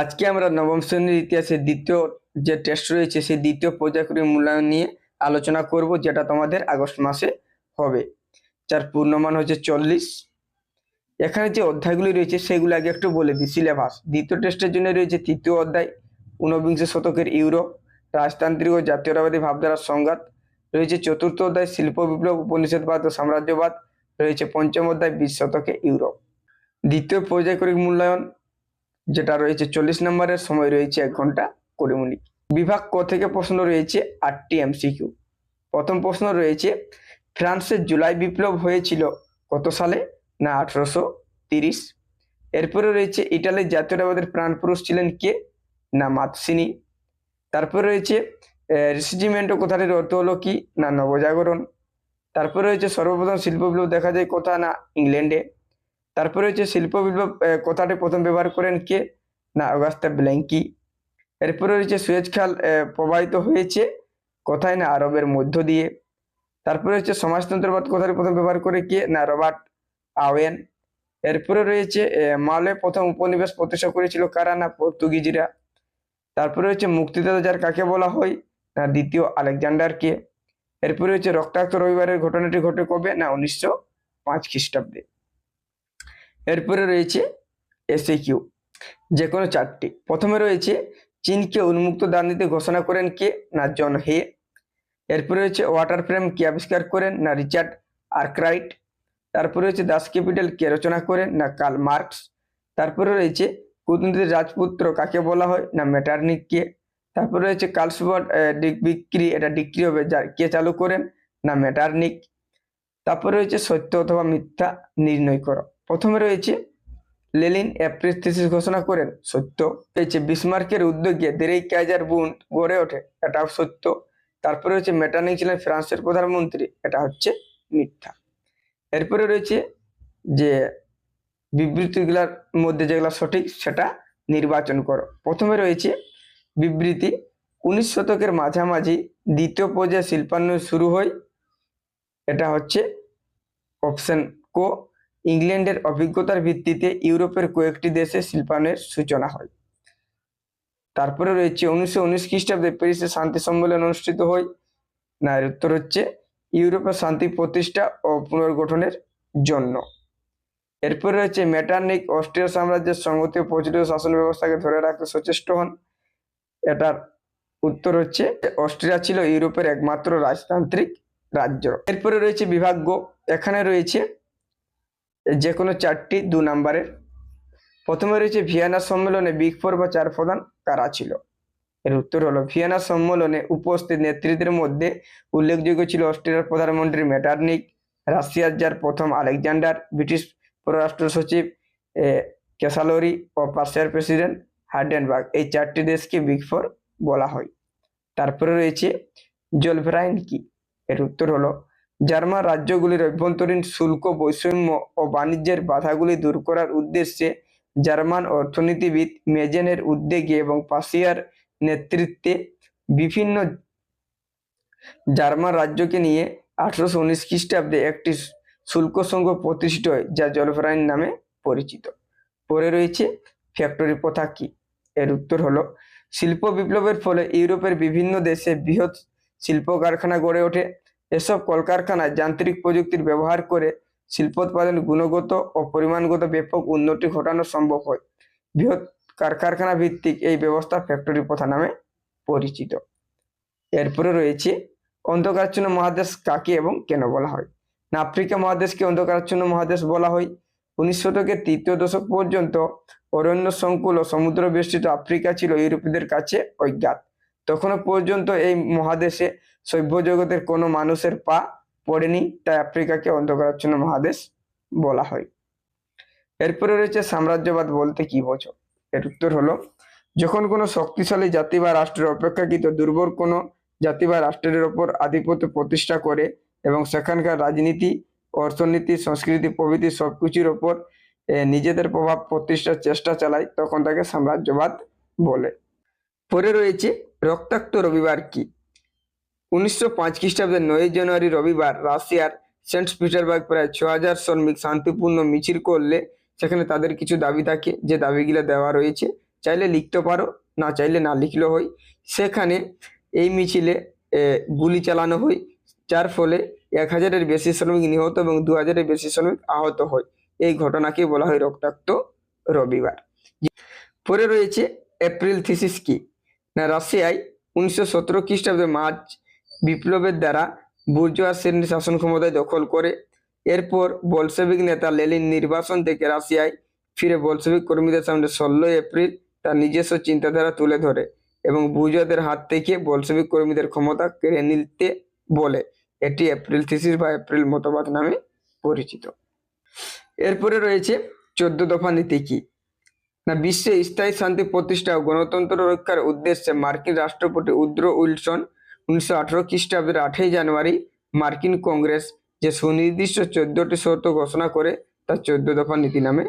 আজকে আমরা নবম শ্রেণির ইতিহাসের দ্বিতীয় যে টেস্ট রয়েছে, সেই দ্বিতীয় পর্যায়ক্রমিক মূল্যায়ন নিয়ে আলোচনা করব, যেটা তোমাদের আগস্ট মাসে হবে। যার পূর্ণমান হচ্ছে চল্লিশ। এখানে যে অধ্যায়গুলি রয়েছে, সেগুলো আগে একটু বলে দিই। সিলেবাস। দ্বিতীয় টেস্টের জন্য রয়েছে তৃতীয় অধ্যায়, ঊনবিংশ শতকের ইউরোপ, রাজতান্ত্রিক ও জাতীয়তাবাদী ভাবধারার সংঘাত, রয়েছে চতুর্থ অধ্যায়, শিল্প বিপ্লব উপনিষদবাদ ও সাম্রাজ্যবাদ, রয়েছে পঞ্চম অধ্যায়, বিশ শতকে ইউরোপ। দ্বিতীয় পর্যায়ক্রমিক মূল্যায়ন যেটা রয়েছে চল্লিশ নম্বরের সময় রয়েছে এক ঘণ্টা কুড়ি মিনিট। বিভাগ ক থেকে প্রশ্ন রয়েছে আটটি এমসিকিউ। প্রথম প্রশ্ন রয়েছে ফ্রান্সের জুলাই বিপ্লব হয়েছিল কত সালে? না, আঠারোশো তিরিশ। এরপরে রয়েছে, ইটালির জাতীয়তাবাদের প্রাণপুরুষ ছিলেন কে? না, মাতসিনি। তারপরে রয়েছে রিসিজিমেন্টো কথাটির অর্থ হলো কি? না, নবজাগরণ। তারপরে রয়েছে, সর্বপ্রথম শিল্প বিপ্লব দেখা যায় কোথা না, ইংল্যান্ডে। তারপরে হচ্ছে শিল্প বিপ্লব কথাটি প্রথম ব্যবহার করেন কে? না, অগাস্তা ব্ল্যাঙ্কি। এরপরে রয়েছে সুয়েজ খাল প্রবাহিত হয়েছে কোথায় না আরবের মধ্য দিয়ে। তারপরে হচ্ছে সমাজতন্ত্রবাদ কথাটি প্রথম ব্যবহার করে কে? না, রবার্ট আওয়েন। এরপরে রয়েছে মালে প্রথম উপনিবেশ প্রতিষ্ঠা করেছিল কারা? না, পর্তুগিজরা। তারপরে হচ্ছে মুক্তিদাতা যার কাকে বলা হয়? না, দ্বিতীয় আলেকজান্ডারকে এরপরে হচ্ছে রক্তাক্ত রবিবারের ঘটনাটি ঘটে কবে? না, উনিশশো পাঁচ খ্রিস্টাব্দে। এরপরে রয়েছে এসএ কিউ যে কোনো চারটি। প্রথমে রয়েছে, চীনকে উন্মুক্ত দান দিতে ঘোষণা করেন কে? না, জন হে। এরপরে রয়েছে ওয়াটার ফ্রেম কে আবিষ্কার করেন? না, রিচার্ড আর্করাইট। তারপরে রয়েছে, দাস ক্যাপিটাল কে রচনা করেন? না, কার্ল মার্কস। তারপরে রয়েছে কুতন্ত্রের রাজপুত্র কাকে বলা হয়? না মেটার্নিক কে তারপরে রয়েছে কালসবট বিক্রি, এটা ডিক্রি হবে, যার কে চালু করেন? না, মেটার্নিক। তারপরে রয়েছে, সত্য অথবা মিথ্যা নির্ণয় করো প্রথমে রয়েছে, লেলিন এপ্রিল থিসিস ঘোষণা করেন, সত্য। রয়েছে বিসমার্কের উদ্যোগে দেরেই কাইজার বুন্ড গড়ে ওঠে, এটাও সত্য। তারপরে হচ্ছে মেটার্নিক ছিলেন ফ্রান্সের প্রধানমন্ত্রী, এটা হচ্ছে মিথ্যা। এরপরে রয়েছে যে বিবৃতিগুলার মধ্যে যেগুলো সঠিক, সেটা নির্বাচন করো। প্রথমে রয়েছে বিবৃতি, উনিশ শতকের মাঝামাঝি দ্বিতীয় পর্যায়ে শিল্পান্বয় শুরু হয়, এটা হচ্ছে অপশন কো। ইংল্যান্ডের অভিজ্ঞতার ভিত্তিতে ইউরোপের কয়েকটি দেশে শিল্পায়নের সূচনা হয়। তারপরে রয়েছে উনিশশো উনিশ খ্রিস্টাব্দে প্যারিসে শান্তি সম্মেলন অনুষ্ঠিত হয়। না, এর উত্তর হচ্ছে ইউরোপের শান্তি প্রতিষ্ঠা ও পুনর্গঠনের জন্য। এরপরে রয়েছে মেটার্নিক অস্ট্রিয়া সাম্রাজ্যের সংগতি প্রচলিত শাসন ব্যবস্থাকে ধরে রাখতে সচেষ্ট হন। এটার উত্তর হচ্ছে অস্ট্রিয়া ছিল ইউরোপের একমাত্র রাজতান্ত্রিক রাজ্য। এরপরে রয়েছে বিভাগ্য। এখানে রয়েছে যে কোনো চারটি দু নম্বরের। প্রথমে রয়েছে ভিয়েনা সম্মেলনে বিগ ফোর বা চার প্রধান কারা ছিল? এর উত্তর হলো, ভিয়েনা সম্মেলনে উপস্থিত নেতৃত্বের মধ্যে উল্লেখযোগ্য ছিল অস্ট্রেলিয়ার প্রধানমন্ত্রী মেটার্নিক রাশিয়ার যার প্রথম আলেকজান্ডার, ব্রিটিশ পররাষ্ট্র সচিব ক্যাসালোরি ও পার্সিয়ার প্রেসিডেন্ট হার্ডেনবার্গ। এই চারটি দেশকে বিগ ফোর বলা হয়। তারপরে রয়েছে জলভেরাইন কি? এর উত্তর হলো জার্মান রাজ্যগুলির অভ্যন্তরীণ শুল্ক, বৈষম্য ও বাণিজ্যের বাধাগুলি দূর করার উদ্দেশ্যে জার্মান অর্থনীতিবিদ মেজেনের উদ্যোগে এবং পাশিয়ার নেতৃত্বে বিভিন্ন জার্মান রাজ্যকে নিয়ে আঠারোশো উনিশ খ্রিস্টাব্দে একটি শুল্ক সংঘ প্রতিষ্ঠিত হয়, যা জলফরাইন নামে পরিচিত। পরে রয়েছে ফ্যাক্টরি প্রথা কি? এর উত্তর হলো, শিল্প বিপ্লবের ফলে ইউরোপের বিভিন্ন দেশে বৃহৎ শিল্প কারখানা গড়ে ওঠে। এসব কলকারখানায় যান্ত্রিক প্রযুক্তির ব্যবহার করে শিল্পোৎপাদন গুণগত ও পরিমাণগত ব্যাপক উন্নতি ঘটানো সম্ভব হয়। বৃহৎ কার- কারখানা ভিত্তিক এই ব্যবস্থা ফ্যাক্টরি প্রথা নামে পরিচিত। এরপরে রয়েছে অন্ধকারাচ্ছন্ন মহাদেশ কাকে এবং কেন বলা হয়? না আফ্রিকা মহাদেশকে অন্ধকারাচ্ছন্ন মহাদেশ বলা হয়। উনিশ শতকের তৃতীয় দশক পর্যন্ত অরণ্য সংকুল ও সমুদ্র বেষ্টিত আফ্রিকা ছিল ইউরোপীয়দের কাছে অজ্ঞাত। তখনও পর্যন্ত এই মহাদেশে সভ্য জগতের কোনো মানুষের পা পড়েনি, তাই আফ্রিকাকে অন্ধকারাচ্ছন্ন মহাদেশ বলা হয়। এরপরে রয়েছে সাম্রাজ্যবাদ বলতে কি বোঝো? এর উত্তর হলো, যখন কোনো শক্তিশালী জাতি বা রাষ্ট্রের অপেক্ষাকৃত দুর্বল কোনো জাতি বা রাষ্ট্রের ওপর আধিপত্য প্রতিষ্ঠা করে এবং সেখানকার রাজনীতি, অর্থনীতি, সংস্কৃতি, প্রভৃতি সবকিছুর ওপর নিজেদের প্রভাব প্রতিষ্ঠার চেষ্টা চালায়, তখন তাকে সাম্রাজ্যবাদ বলে। পরে রয়েছে, রক্তাক্ত রবিবার কি? উনিশশো পাঁচ খ্রিস্টাব্দের নয় জানুয়ারি রবিবার রাশিয়ার সেন্ট পিটারবার্গ প্রায় ছ হাজার শ্রমিক শান্তিপূর্ণ মিছিল করলে সেখানে তাদের কিছু দাবি থাকে, যে দাবিগুলো দেওয়া রয়েছে, চাইলে লিখতে পারো, না চাইলে না লিখলেও হয়। সেখানে এই মিছিলে গুলি চালানো হয়, যার ফলে এক হাজারের বেশি শ্রমিক নিহত এবং দু হাজারের বেশি শ্রমিক আহত হয়। এই ঘটনাকে বলা হয় রক্তাক্ত রবিবার। পরে রয়েছে এপ্রিল থিসিস কি? না, রাশিয়ায় উনিশশো সতেরো খ্রিস্টাব্দে মার্চ বিপ্লবের দ্বারা বুর্জোয়া শ্রেণি শাসন ক্ষমতায় দখল করে, এরপর বলসেবিক নেতা লেলিন নির্বাসন থেকে রাশিয়ায় ফিরে বলসেবিক কর্মীদের সামনে ষোলোই এপ্রিল তার নিজস্ব চিন্তাধারা তুলে ধরে এবং বুর্জোয়াদের হাত থেকে বলসেবিক কর্মীদের ক্ষমতা কেড়ে নিতে বলে। এটি এপ্রিল থিসিস বা এপ্রিল মতবাদ নামে পরিচিত। এরপরে রয়েছে চোদ্দ দফা নীতি কি? না, বিশ্বে স্থায়ী শান্তি প্রতিষ্ঠা ও গণতন্ত্র রক্ষার উদ্দেশ্যে মার্কিন রাষ্ট্রপতি উদ্রো উইলসন উনিশশো আঠারো খ্রিস্টাব্দের আটই জানুয়ারি মার্কিন কংগ্রেস যে সুনির্দিষ্ট চোদ্দটি শর্ত ঘোষণা করে তা চোদ্দ দফা নীতি নামে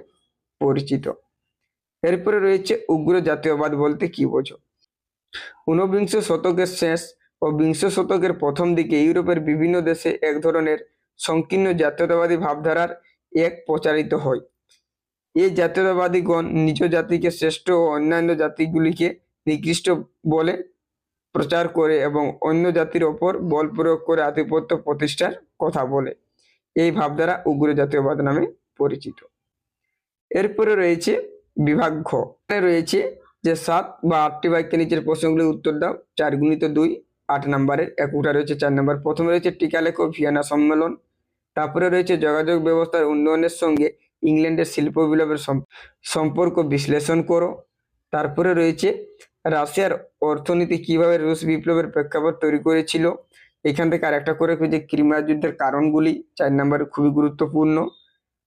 পরিচিত। এরপরে রয়েছে উগ্র জাতীয়বাদ বলতে কি বোঝো? ঊনবিংশ শতকের শেষ ও বিংশ শতকের প্রথম দিকে ইউরোপের বিভিন্ন দেশে এক ধরনের সংকীর্ণ জাতীয়তাবাদী ভাবধারার এক প্রচারিত হয়। এই জাতীয়তাবাদীগণ নিজ জাতিকে শ্রেষ্ঠ ও অন্যান্য জাতিগুলিকে নিকৃষ্ট বলে প্রচার করে এবং অন্য জাতির ওপর বল প্রয়োগ করে আধিপত্য প্রতিষ্ঠার কথা বলে। এই ভাবধারা উগ্র জাতীয়বাদ নামে পরিচিত। এরপরে রয়েছে বিভাগ ঘ রয়েছে যে সাত বা আটটি বাক্যে নিচের প্রশ্নগুলির উত্তর দাও। চার গুণিত দুই, আট নম্বরের একুটা রয়েছে চার নম্বর। প্রথমে রয়েছে টিকা লেখো ভিয়েনা সম্মেলন। তারপরে রয়েছে যোগাযোগ ব্যবস্থার উন্নয়নের সঙ্গে ইংল্যান্ডের শিল্প বিপ্লবের সম্পর্ক বিশ্লেষণ করো। তারপরে রয়েছে রাশিয়ার অর্থনীতি কীভাবে রুশ বিপ্লবের প্রেক্ষাপট তৈরি করেছিল, এখান থেকে আরেকটা করে যে ক্রিমিয়া যুদ্ধের কারণগুলি চার নম্বরে খুবই গুরুত্বপূর্ণ।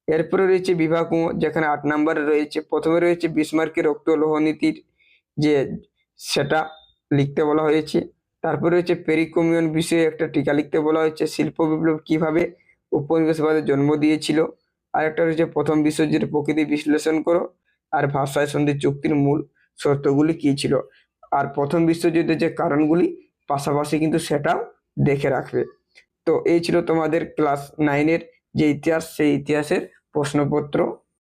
এরপরে রয়েছে বিভাগ যেখানে আট নম্বরে রয়েছে, প্রথমে রয়েছে বিসমার্কের রক্ত নীতির যে সেটা লিখতে বলা হয়েছে, তারপরে রয়েছে পেরিকমিয়ন বিষয়ে একটা টিকা লিখতে বলা হয়েছে, শিল্প বিপ্লব কীভাবে উপনিবেশবাদের জন্ম দিয়েছিল আর একটা রয়েছে প্রথম বিশ্বযুদ্ধের প্রকৃতি বিশ্লেষণ করো, আর ভাষায় সন্ধি চুক্তির মূল শর্তগুলি কী ছিল? আর প্রথম বিশ্বযুদ্ধের যে কারণগুলি, পাশাপাশি কিন্তু সেটাও দেখে রাখবে। তো এই ছিল তোমাদের ক্লাস নাইনের যে ইতিহাস, সেই ইতিহাসের প্রশ্নপত্র।